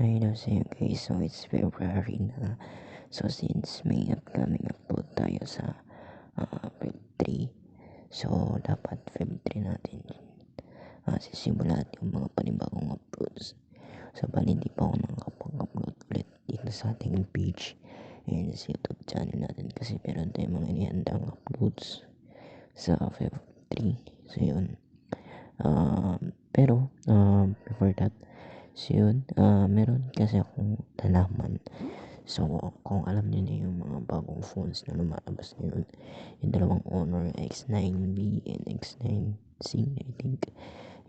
Ayun sa inyo guys, so it's February na. So since may upcoming upload tayo sa uh, Feb 3, so dapat Feb 3 natin uh, sisimulan yung mga panibagong uploads. So bali hindi pa ako nakapag-upload ulit dito sa ating page and sa YouTube channel natin kasi meron tayong mga inihandang uploads sa Feb 3. So yun. Uh, pero uh, before that, So yun, uh, meron kasi akong nalaman. So kung alam niyo na yung mga bagong phones na lumalabas ngayon, yung dalawang Honor X9B and X9C, I think,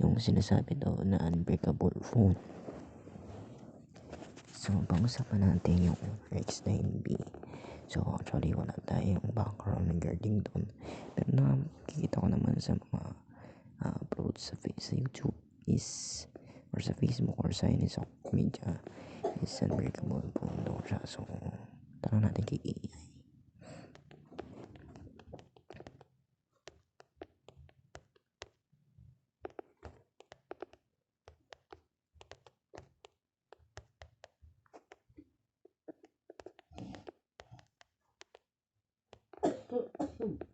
yung sinasabi daw na unbreakable phone. So, pag-usapan natin yung Honor X9B. So, actually, wala tayong background regarding doon. Pero nakikita ko naman sa mga uh, uploads sa, sa YouTube is or sa Facebook or sa any social media is unbreakable po daw siya. So, tara natin kay AI. Sabi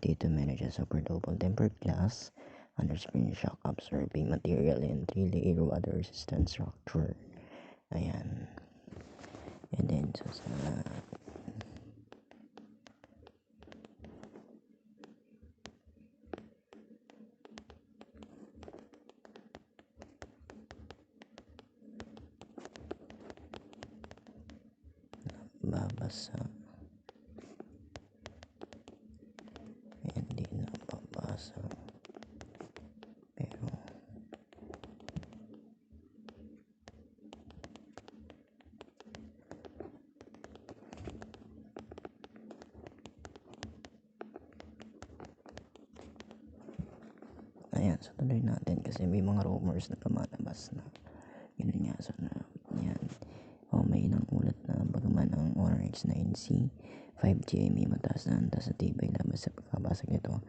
dito, manage a super double tempered glass under screen shock absorbing material and 3 layer water resistant structure. Ayan. And then, so sa babasa hindi na babasa pero ayan so tuloy natin kasi may mga rumors na lumalabas na yun nga so na yan. O may inang ulat na bagaman ang Honor X9C 5G may mataas na antas sa tibay labas sa pagkabasag nito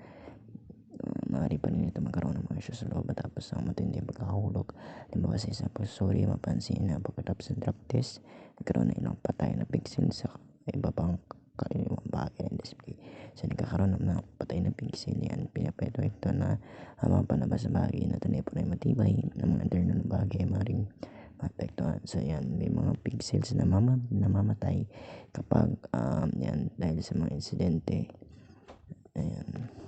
maaari pa rin ito magkaroon ng mga issues sa loob tapos ang matindi pagkakahulog limbawa sa isang sorry mapansin na pagkatapos ng drop test nagkaroon na ilang patay na pixel sa iba pang kaliwang bagay. Ng display so nagkakaroon ng mga patay na pixel yan pinapeto ito na ang mga panabas sa bagay na telepono ay matibay ng mga internal bagay maaaring maapektuhan. So yan may mga pixels na mama, namamatay kapag um, yan dahil sa mga insidente. Ayan